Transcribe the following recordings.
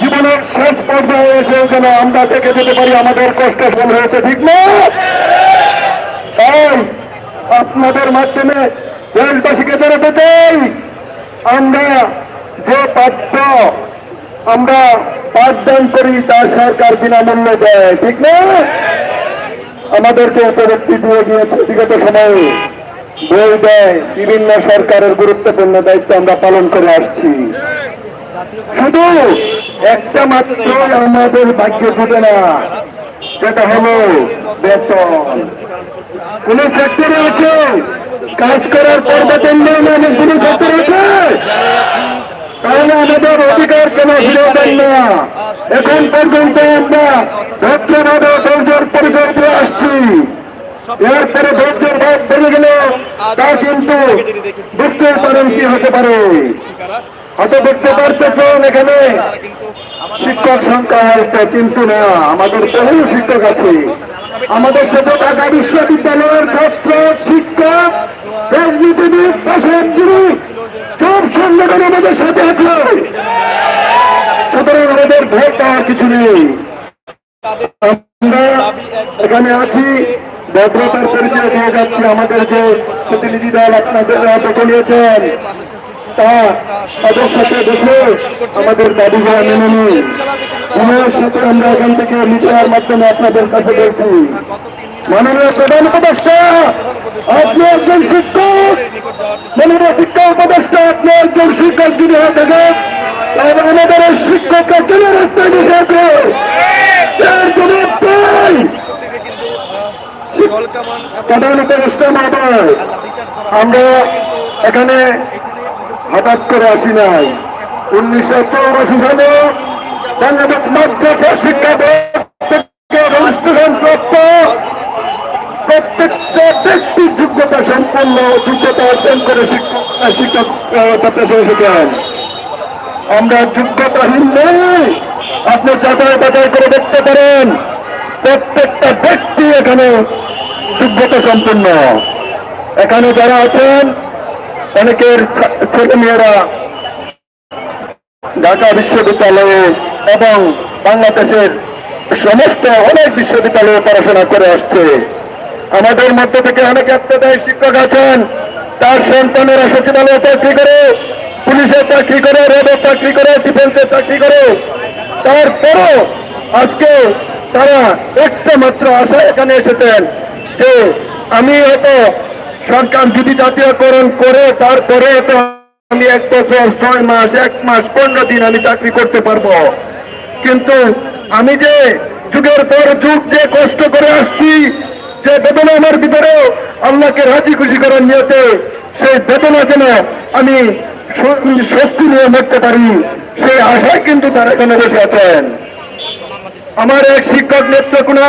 জীবনের শেষ পর্যায়ে এসে যেন আমরা থেকে যেতে পারি আমাদের কষ্ট ফল হয়েছে, ঠিক না? তাই আপনাদের মাধ্যমে দেশবাসীকে জানাতে চাই। আমরা যে পাঠ্য আমরা পাঠদান করি, তা সরকার বিনামূল্য দেয়, ঠিক না? আমাদেরকে উপলব্ধি দিয়ে দিয়েছে বিগত সময়ে। বই দেয়, বিভিন্ন সরকারের গুরুত্বপূর্ণ দায়িত্ব আমরা পালন করে আসছি। শুধু একটা মাত্র আমাদের ভাগ্য ফুটে না যেটা হলো বেতন। কোন ফ্যাক্টরি আছে? কাজ করার পর বেতন দেয় না কোন ফ্যাক্টরি আছে? তাহলে আমাদের অধিকার কেন ফিরে না। এখন পর্যন্ত আমরা ভদ্রভাবে ধৈর্যের পরিচয় আসছি। এরপরে ধৈর্যের ভাগ বেড়ে গেলে তা কিন্তু বুঝতে পারেন কি হতে পারে। হয়তো দেখতে পারতেছেন এখানে। শিক্ষক সংখ্যা হয়েছে কিন্তু না, আমাদের বহু শিক্ষক আছে। আমাদের সাথে ঢাকা বিশ্ববিদ্যালয়ের ছাত্র, শিক্ষক, রাজনীতিবিদ সব সংগঠন আমাদের সাথে আছে। সুতরাং আমাদের ভোট দেওয়ার কিছু নেই। আমরা এখানে আছি, ভদ্রতার পরিচয় দিয়ে যাচ্ছি। আমাদের যে প্রতিনিধি দল আপনাদের নিয়েছেন তা তাদের সাথে বসে আমাদের দাবিগুলো মেনে নিই ওনার সাথে আমরা এখান থেকে মিডিয়ার মাধ্যমে আপনাদের কাছে বলছি, মাননীয় প্রধান উপদেষ্টা, আপনি একজন শিক্ষক। মাননীয় শিক্ষা উপদেষ্টা, আপনি একজন শিক্ষক যদি হয়ে থাকেন, তাহলে আমাদের এই শিক্ষকরা কেন রাস্তায় বসে আছে প্রধান উপদেষ্টা মহোদয়, আমরা এখানে হঠাৎ করে আসি নাই। উনিশশো চৌরাশি সালে বাংলাদেশ মাদ্রাসা শিক্ষা রেজিস্ট্রেশন প্রাপ্ত। প্রত্যেকটা ব্যক্তি যোগ্যতা সম্পন্ন যোগ্যতা অর্জন করে শিক্ষক ছাত্র শিখেন আমরা যোগ্যতাহীন নই। আপনি যাচাই বাছাই করে দেখতে পারেন, প্রত্যেকটা ব্যক্তি এখানে যোগ্যতা সম্পন্ন। এখানে যারা আছেন অনেকের ছা- ছেলে মেয়েরা ঢাকা বিশ্ববিদ্যালয়ে এবং বাংলাদেশের সমস্ত অনেক বিশ্ববিদ্যালয়ে পড়াশোনা করে আসছে। আমাদের মধ্যে থেকে অনেক এত্তদায়ী শিক্ষক আছেন। তার সন্তানেরা সচিবালয়ে চাকরি করে, পুলিশের চাকরি করে রেলের চাকরি করে ডিফেন্সের চাকরি করে। তারপরও আজকে তারা একটা মাত্র আশা এখানে এসেছেন যে আমি হয়তো সরকার যদি জাতীয়করণ করে, তারপরে আমি এক বছর, ছয় মাস, এক মাস, পনেরো দিন আমি চাকরি করতে পারব। কিন্তু আমি যে যুগের পর যুগ যে কষ্ট করে আসছি, যে বেদনা আমার ভিতরে আল্লাহকে রাজি খুশি করার নিয়তে, সেই বেদনা যেন আমি স্বস্তি নিয়ে মরতে পারি, সেই আশায় কিন্তু তারা এখানে বসে আছেন। আমার এক শিক্ষক নেত্রকোনা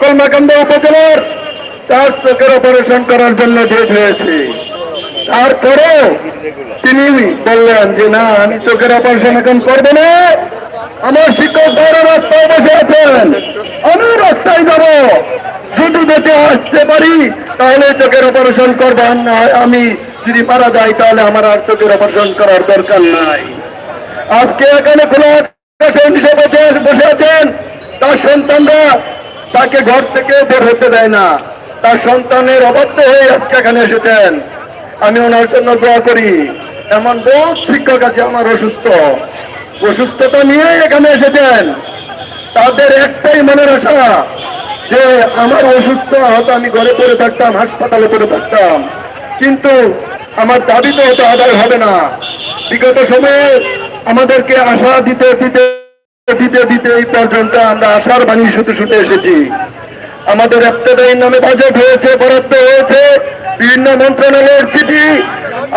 কলমাকান্দা উপজেলার তার চোখের অপারেশন করার জন্য ডেট হয়েছে। তারপরেও তিনি বললেন যে, না, আমি চোখের অপারেশন এখন করব না। আমার শিক্ষক বড় রাস্তায় বসে আছেন। আমি রাস্তায় যাব। যদি বেঁচে আসতে পারি, তাহলে চোখের অপারেশন করবেন না, আমি যদি মারা যাই, তাহলে আমার আর চোখের অপারেশন করার দরকার নাই। আজকে এখানে খোলা আকাশে বসে আছেন, তার সন্তানরা তাকে ঘর থেকে বের হতে দেয় না। তার সন্তানের অবাধ্য হয়ে আজকে এখানে এসেছেন। আমি ওনার জন্য দোয়া করি। এমন বহু শিক্ষক আছে আমার অসুস্থ। অসুস্থতা নিয়ে এখানে এসেছেন। তাদের একটাই মনের আশা যে আমার অসুস্থ হয়তো আমি ঘরে পড়ে থাকতাম, হাসপাতালে পড়ে থাকতাম। কিন্তু আমার দাবি তো হয়তো আদায় হবে না। বিগত সময়ে আমাদেরকে আশা দিতে দিতে দিতে দিতে এই পর্যন্ত আমরা আশার বাণী শুতে শুতে এসেছি। আমাদের এফতেদায়ী নামে বাজেট হয়েছে, বরাদ্দ হয়েছে। বিভিন্ন মন্ত্রণালয়ের চিঠি।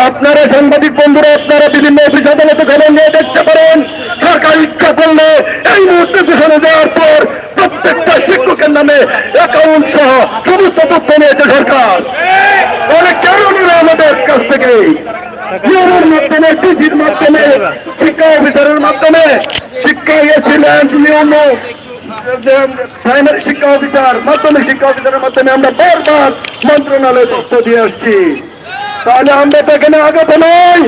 আপনারা সাংবাদিক বন্ধুরা, আপনারা বিভিন্ন অফিস আদালতে খবর নিয়ে দেখতে পারেন। সরকার ইচ্ছা করলে এই মুহূর্তে ঘোষণা দেওয়ার পর প্রত্যেকটা শিক্ষকের নামে অ্যাকাউন্ট সহ সমস্ত তথ্য নিয়েছে সরকার। অনেক কেন নিল আমাদের কাছ থেকে? মাধ্যমে ডিজির মাধ্যমে, শিক্ষা অফিসারের মাধ্যমে শিক্ষা এসেছিলেন, নিয়ম প্রাইমারি শিক্ষা অফিসার, মাধ্যমিক শিক্ষা অফিসারের মাধ্যমে আমরা বারবার মন্ত্রণালয়ে তথ্য দিয়ে আসছি। তাহলে আমরা তো এখানে আগাতে নই,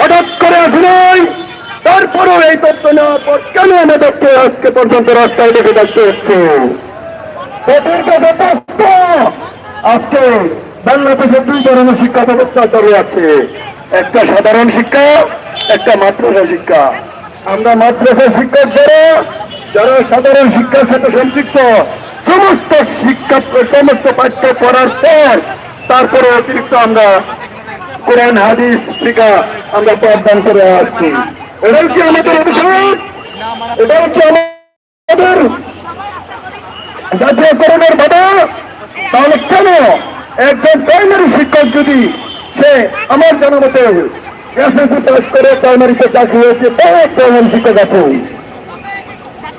হঠাৎ করে আসি নই। তারপরেও এই তথ্য নেওয়ার পর কেন আমাদেরকে আজকে পর্যন্ত রাস্তায় দেখে থাকতে হচ্ছে আজকে বাংলাদেশে দুই ধরনের শিক্ষা ব্যবস্থা চালু আছে। একটা সাধারণ শিক্ষা, একটা মাদ্রাসা শিক্ষা। আমরা মাদ্রাসা শিক্ষক যারা যারা সাধারণ শিক্ষার সাথে সম্পৃক্ত, সমস্ত শিক্ষা সমস্ত পাঠ্য পড়ার পর তারপরে অতিরিক্ত আমরা কোরআন, হাদিস শিক্ষা আমরা পাঠদান করে আসছি। এটাই কি আমাদের অভিযোগ এটাই কি আমাদের জাতীয়করণের বাধা? তাহলে কেন একজন প্রাইমারি শিক্ষক যদি সে আমার জানা মতে এসএসসি পাস করে, প্রাইমারিতে চাকরি হয়েছে, তারা প্রাইমারি শিক্ষক আছে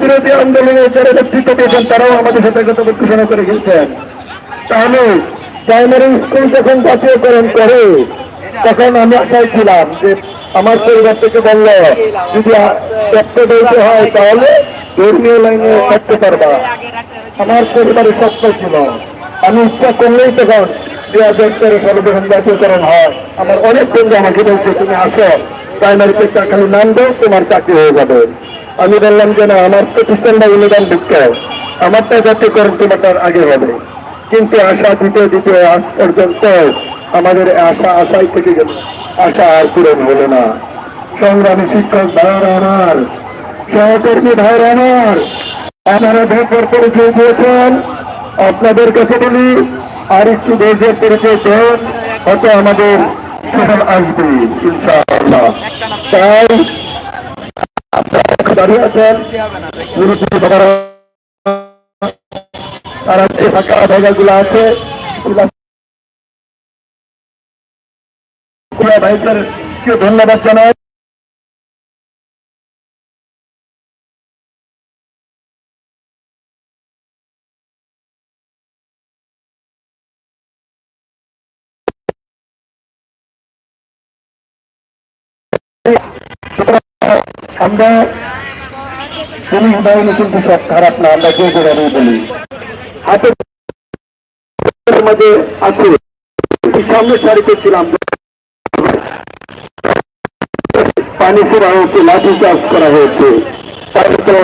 বিরোধী আন্দোলনে যারা নেতৃত্ব তারাও আমাদের সাথে কত পড়াশোনা করে গেছেন। তাহলে প্রাইমারি স্কুল যখন জাতীয়করণ করে তখন আমি আশায় ছিলাম যে আমার পরিবার থেকে বলল যদি দিতে হয় তাহলে ধর্মীয় লাইনে থাকতে পারবা। আমার পরিবারের স্বপ্ন ছিল। আমি ইচ্ছা করলেই তখন দুই হাজার তেরো সালে যখন জাতীয়করণ হয় আমার অনেক বন্ধু আমাকে বলছে তুমি আসো। প্রাইমারিতে খালি নাম দাও তোমার চাকরি হয়ে যাবে। আমি বললাম যে না, আমার প্রতিষ্ঠানটা অনুদান দিচ্ছে আমারটা জাতীয়করণ তোমারটার আগে হবে। কিন্তু আশা দিতে দিতে আজ পর্যন্ত আমাদের আশা আশাই থেকে গেল। আশা আর পূরণ হলো না। সংগ্রামী শিক্ষক ভাইয়ের আমার, সহকর্মী ভাইয়ের আমার, আপনারা ভেতর পরিচয় দিয়েছেন। আপনাদের কাছে বলি, আর একটু ধৈর্যের পরিচয় দেন, হয়তো আমাদের সফল আসবে দাঁড়িয়ে আছেন পুরোপুরি তারা যে ফাঁকা জায়গাগুলো আছে ভাইদের ধন্যবাদ জানাই। আমরা পুলিশ বাহিনী কিন্তু সব খারাপ না, আমরা যে যেভাবে বলি। হাতে মধ্যে আছে। সামনে সারিতে ছিলাম। পানি ফেরা হয়েছে লাঠি চাষ করা হয়েছে। তারপর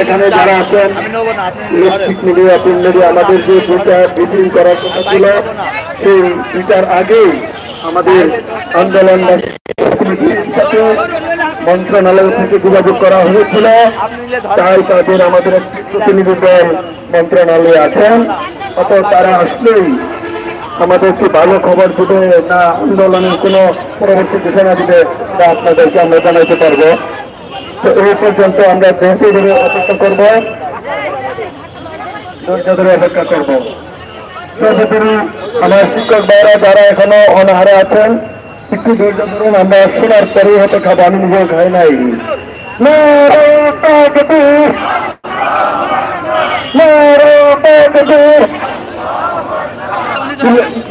এখানে যারা আছেন ইলেকট্রিক মিডিয়া প্রিন্ট মিডিয়া আমাদের যে দুটা মিটিং করার কথা ছিল সেই দুটার আগেই আমাদের আন্দোলন মন্ত্রণালয় থেকে যোগাযোগ করা হয়েছিল। তাই তাদের আমাদের প্রতিনিধি দল মন্ত্রণালয়ে আছেন। অত তারা আসলেই আমাদেরকে ভালো খবর দেবে না আন্দোলনের কোনো পরবর্তী ঘোষণা দিবে তা আপনাদেরকে আমরা জানাইতে পারব। এই পর্যন্ত আমরা বেঁচে ধরে অপেক্ষা করব। ধৈর্য ধরে অপেক্ষা করব। আমার শিক্ষক ভাইরা যারা এখনও অনাহারে আছেন, একটু ধৈর্য ধরুন, আমরা শোনার পরেই হয়তো খাব, আমি নিজেও নাই।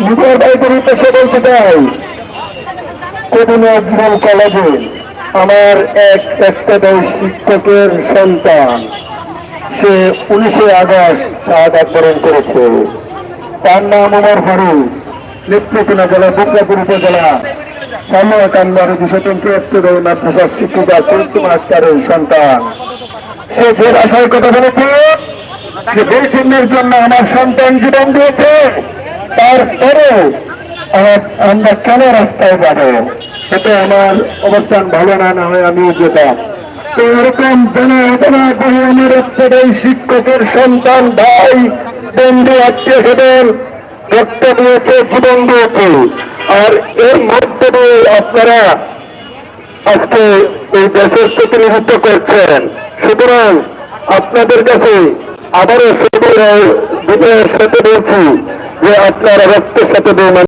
নিজের কদিনে জীবন কলেজে আমার এক একটা শিক্ষকের সন্তান। সে উনিশে আগস্ট শাহাদ বরণ করেছে। তার নাম আমার ফারুক নেত্রকোনা জেলা দুর্গাপুর উপজেলা। সামনে কান্দার দুশতন্ত্র একটুদয় মাদ্রাসার শিক্ষিকা চরিত্র আক্তারের সন্তান। সে যে আশায় কথা বলেছে যে বৈষম্যের জন্য আমার সন্তান জীবন দিয়েছে। তারপরেও আমরা কেন রাস্তায় যাব? এতে আমার অবস্থান ভালো না না হয় আমিও যেতাম তো এরকম জানা অজানা আমার একটা শিক্ষকের সন্তান ভাই, বন্ধু আত্মীয় স্বজন রক্ত দিয়েছে, জীবন দিয়েছে। আর এর মধ্যে দিয়ে আপনারা আজকে এই দেশের প্রতিনিধিত্ব করছেন। সুতরাং আপনাদের কাছে আবারও বিনয়ের সাথে বলছি যে আপনারা রক্তের সাথে